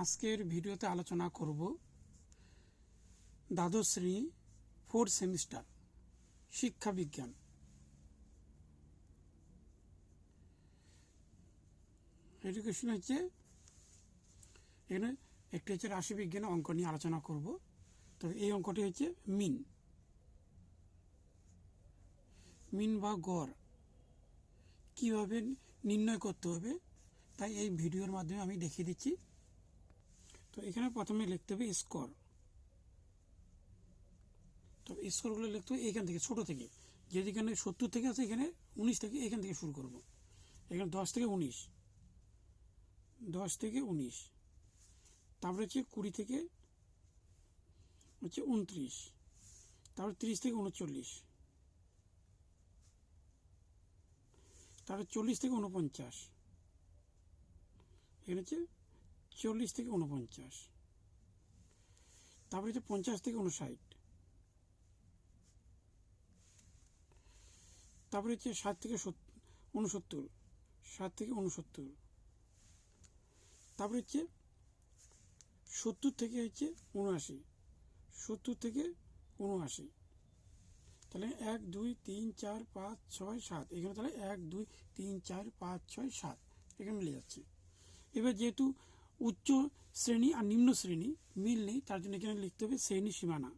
আজকের ভিডিওতে আলোচনা করব দ্বাদশ শ্রেণি ফোর্থ সেমিস্টার, শিক্ষা বিজ্ঞান। এডুকেশন হচ্ছে, এখানে একটি হচ্ছে রাশি বিজ্ঞানে অঙ্ক নিয়ে আলোচনা করব। তো এই অঙ্কটি হচ্ছে মিন। মিন বা গড় কীভাবে নির্ণয় করতে হবে, তাই এই ভিডিওর মাধ্যমে আমি দেখিয়ে দিচ্ছি। এখানে প্রথমে লিখতে হবে স্কোর। তো স্কোরগুলো লিখতে হবে এখান থেকে, ছোট থেকে। যেখানে সত্তর থেকে আছে, এখানে উনিশ থেকে এখান থেকে শুরু করব। এখানে দশ থেকে উনিশ। দশ থেকে উনিশ। তারপরে হচ্ছে কুড়ি থেকে হচ্ছে উনত্রিশ। তারপরে তিরিশ থেকে উনচল্লিশ। তারপরে চল্লিশ থেকে উনপঞ্চাশ। এখানে হচ্ছে চল্লিশ থেকে উনপঞ্চাশ তারপরে হচ্ছে পঞ্চাশ থেকে উনষাট তারপরে হচ্ছে ষাট থেকে উনসত্তর ষাট থেকে উনসত্তর তারপরে হচ্ছে সত্তর থেকে হচ্ছে উনআশি সত্তর থেকে উনআশি তাহলে এক, দুই, তিন, চার, পাঁচ, ছয়, সাত। এখানে তাহলে এক, দুই, তিন, চার, পাঁচ, ছয়, সাত। এখানে মিলে যাচ্ছে। এবার যেহেতু উচ্চ শ্রেণি আর নিম্ন শ্রেণি মিল নেই, তার জন্য এখানে লিখতে হবে শ্রেণি সীমানা।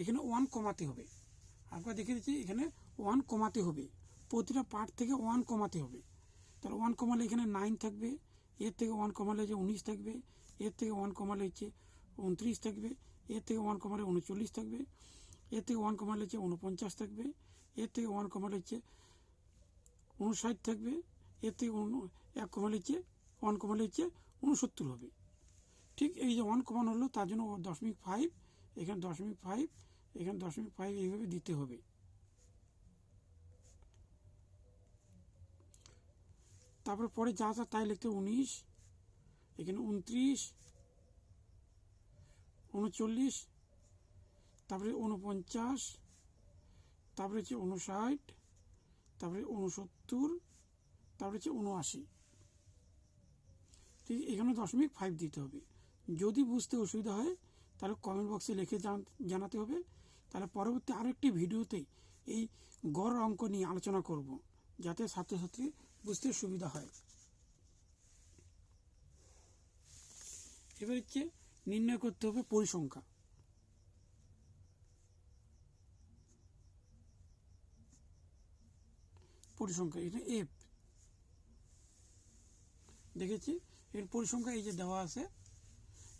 এখানে ওয়ান কমাতে হবে। আপনারা দেখে দিচ্ছি, এখানে ওয়ান কমাতে হবে। প্রতিটা পার্ট থেকে ওয়ান কমাতে হবে। তাহলে ওয়ান কমালে এখানে নাইন থাকবে, এর থেকে ওয়ান কমালে হচ্ছে উনিশ থাকবে, এর থেকে ওয়ান কমালে হচ্ছে উনত্রিশ থাকবে, এর থেকে ওয়ান কমালে উনচল্লিশ থাকবে, এর থেকে ওয়ান কমালে হচ্ছে উনপঞ্চাশ থাকবে এর থেকে ওয়ান কমালে হচ্ছে উনষাট থাকবে এর থেকে এক কমালে হচ্ছে ওয়ান কমালে হচ্ছে উনসত্তর হবে। ঠিক এই যে ওয়ান কমান হলো, তার জন্য দশমিক ফাইভ, এখানে দশমিক ফাইভ, এখানে দশমিক ফাইভ এইভাবে দিতে হবে। তারপর পরে যা যা তাই লিখতে উনিশ, এখানে উনত্রিশ উনচল্লিশ তারপরে উনপঞ্চাশ তারপরে হচ্ছে উনষাট তারপরে উনসত্তর তারপরে হচ্ছে উনআশি ঠিক এখানে দশমিক ফাইভ দিতে হবে। যদি বুঝতে অসুবিধা হয়, তাহলে কমেন্ট বক্সে লিখে জানাতে হবে। তাহলে পরবর্তী আরেকটি ভিডিওতে এই গড় অঙ্ক নিয়ে আলোচনা করব, যাতে ছাত্রছাত্রী বুঝতে সুবিধা হয়। এবার হচ্ছে নির্ণয় করতে হবে পরিসংখ্যা। পরিসংখ্যা, এটা এফ দেখেছি? এর পরিসংখ্যা এই যে দেওয়া আছে,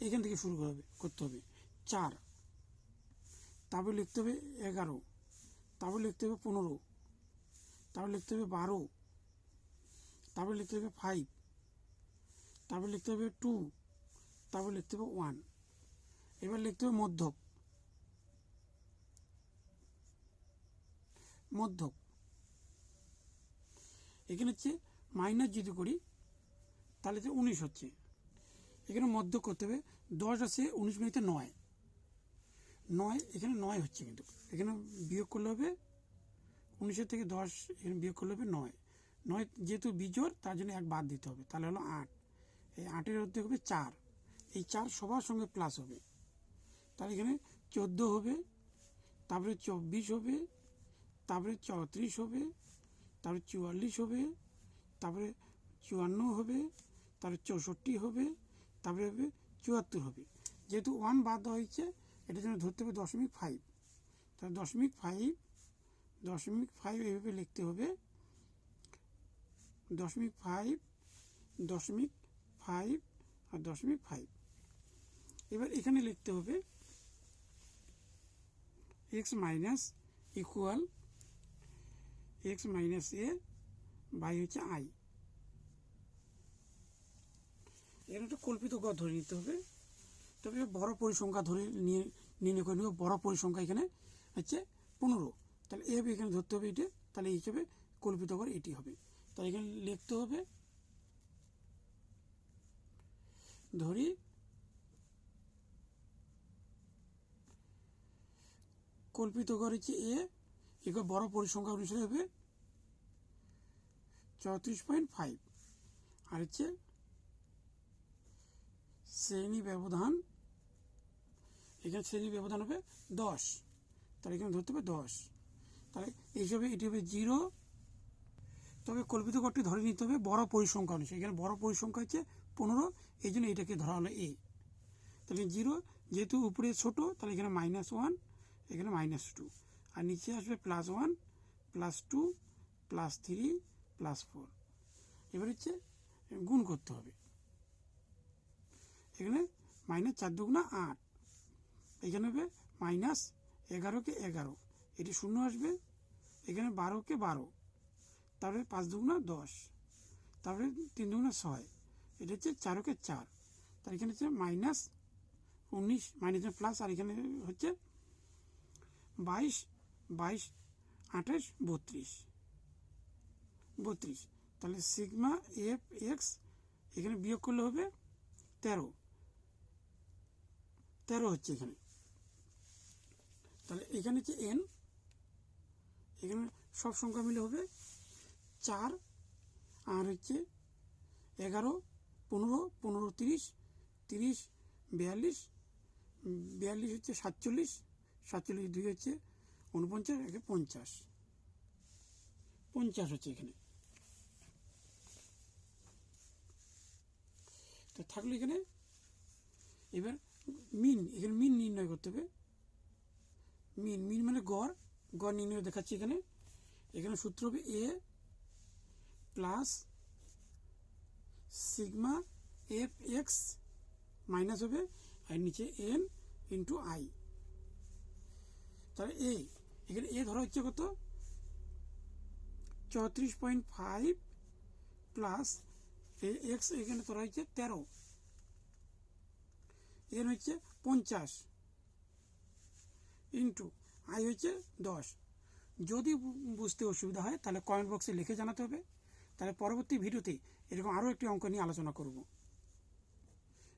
এখান থেকে শুরু করবে করতে হবে। চার, তারপর লিখতে হবে এগারো, তারপর লিখতে হবে পনেরো, তারপর লিখতে হবে বারো, তারপর লিখতে হবে ফাইভ তারপর লিখতে হবে টু তারপর লিখতে হবে ওয়ান এবার লিখতে হবে মধ্যক। মধ্যক। এখানে হচ্ছে মাইনাস যদি করি, তাহলে যে উনিশ হচ্ছে। এখানে মধ্য করতে হবে, দশ আছে, উনিশ মিনিটে নয়। নয়, এখানে নয় হচ্ছে কিন্তু। এখানে বিয়োগ করলে হবে, উনিশের থেকে দশ এখানে বিয়োগ করলে হবে নয়। নয় যেহেতু বিজোর তার জন্য এক বাদ দিতে হবে, তাহলে হলো আট। এই আটের মধ্যে হবে চার। এই চার সবার সঙ্গে প্লাস হবে। তাহলে এখানে চোদ্দ হবে, তারপরে চব্বিশ হবে, তারপরে চৌত্রিশ হবে তারপরে চুয়াল্লিশ হবে, তারপরে চুয়ান্ন হবে, তারপরে চৌষট্টি হবে, তারপরে হবে চুয়াত্তর হবে। যেহেতু ওয়ান বাদ দেওয়া হয়েছে, এটার জন্য ধরতে হবে দশমিক ফাইভ তাহলে দশমিক ফাইভ দশমিক ফাইভ এইভাবে লিখতে হবে। দশমিক ফাইভ দশমিক ফাইভ আর দশমিক ফাইভ এবার এখানে লিখতে হবে x minus equal x minus a by হচ্ছে আই এখানে একটা কল্পিত গড় ধরে নিতে হবে। তবে বড় পরিসংখ্যা ধরে নিয়ে নির্ণয় করে নেব বড় পরিসংখ্যা এখানে হচ্ছে পনেরো। তাহলে এ এখানে ধরতে হবে এটা। তাহলে এই হিসেবে কল্পিত গড় এটি হবে। তাহলে এখানে লিখতে হবে, ধরি কল্পিত গড় হচ্ছে এ এগুলো বড় পরিসংখ্যা অনুসারে হবে চৌত্রিশ পয়েন্ট ফাইভ আর হচ্ছে শ্রেণি ব্যবধান, এখানে শ্রেণি ব্যবধান হবে দশ। তাহলে এখানে ধরতে হবে দশ। তাহলে এই হিসাবে এটি হবে জিরো। তবে কল্পিত গড়টি ধরে নিতে হবে বড় পরিসংখ্যা অনুসারে। এখানে বড় পরিসংখ্যা হচ্ছে পনেরো, এই জন্য এটাকে ধরা হলো এ তাহলে জিরো, যেহেতু উপরে ছোট, তাহলে এখানে মাইনাস ওয়ান এখানে মাইনাস টু আর নিচে আসবে plus one plus two plus three plus four এবার হচ্ছে গুণ করতে হবে। এখানে মাইনাস চার দুগুণা আট। এখানে হবে মাইনাস এগারোকে এগারো। এটি শূন্য আসবে। এখানে বারোকে বারো। তারপরে পাঁচ দুগুণা দশ। তারপরে তিন দুগুণা ছয়। এটা হচ্ছে চারোকে চার। তার এখানে হচ্ছে মাইনাস উনিশ মাইনাস প্লাস আর এখানে হচ্ছে বাইশ বাইশ, আঠাশ, বত্রিশ। বত্রিশ। তাহলে সিগমা এফ এক্স, এখানে বিয়োগ করলে হবে তেরো। তেরো হচ্ছে এখানে। তাহলে এখানে হচ্ছে এন। এখানে সব সংখ্যা মিলে হবে চার। আর হচ্ছে এগারো, পনেরো পনেরো তিরিশ তিরিশ, বিয়াল্লিশ। বিয়াল্লিশ হচ্ছে সাতচল্লিশ সাতচল্লিশ দুই হচ্ছে উনপঞ্চাশ একে পঞ্চাশ। পঞ্চাশ হচ্ছে এখানে। তো থাকল এখানে। এবার মিন, এখানে মিন নির্ণয় করতে হবে। মিন মিন মানে গড়। গড় নির্ণয় দেখাচ্ছি এখানে। এখানে সূত্র হবে a plus sigma f x minus হবে, আর নিচে এন ইন্টু আই। তাহলে এ এখানে এ ধরা হচ্ছে কত? চৌত্রিশ পয়েন্ট ফাইভ প্লাস এক্স এখানে ধরা হচ্ছে তেরো। এখানে হচ্ছে পঞ্চাশ ইন্টু আই হচ্ছে দশ। যদি বুঝতে অসুবিধা হয়, তাহলে কমেন্ট বক্সে লিখে জানাতে হবে। তাহলে পরবর্তী ভিডিওতে এরকম আরও একটি অঙ্ক নিয়ে আলোচনা করব।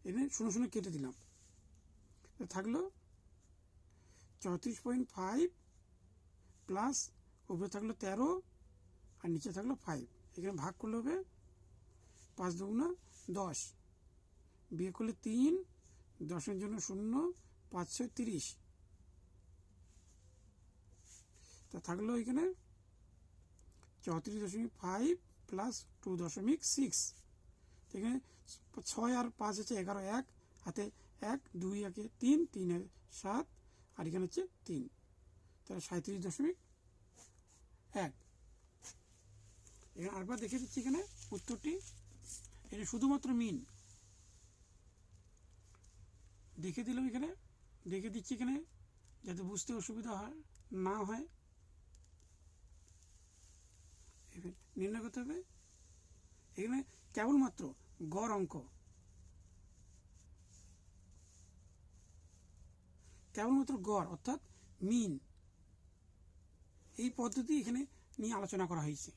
এখানে শুনে শুনে কেটে দিলাম। থাকল চৌত্রিশ পয়েন্ট ফাইভ প্লাস উপরে থাকল তেরো আর নিচে থাকল ফাইভ এখানে ভাগ করলে হবে পাঁচ দুগুণা দশ। বিয়ে করলে তিন, দশের জন্য শূন্য, পাঁচশো তিরিশ। তা থাকল এখানে চৌত্রিশ দশমিক ফাইভ প্লাস টু দশমিক সিক্স এখানে ছয় আর পাঁচ হচ্ছে এগারো এক, হাতে এক, দুই একে তিন তিন সাত, আর এখানে হচ্ছে তিন। তাহলে সাঁত্রিশ দশমিক এক। এখানে আরেকবার দেখে দিচ্ছি এখানে উত্তরটি। এটা শুধুমাত্র মিন। দেখে দিলাম এখানে। দেখে দিচ্ছি এখানে যাতে বুঝতে অসুবিধা হয়, না হয়। নির্ণয় করতে হবে। এখানে কেবলমাত্র গড় অঙ্ক। কেবলমাত্র গড় অর্থাৎ মিন। এই পদ্ধতি এখানে নিয়ে আলোচনা করা হয়েছে।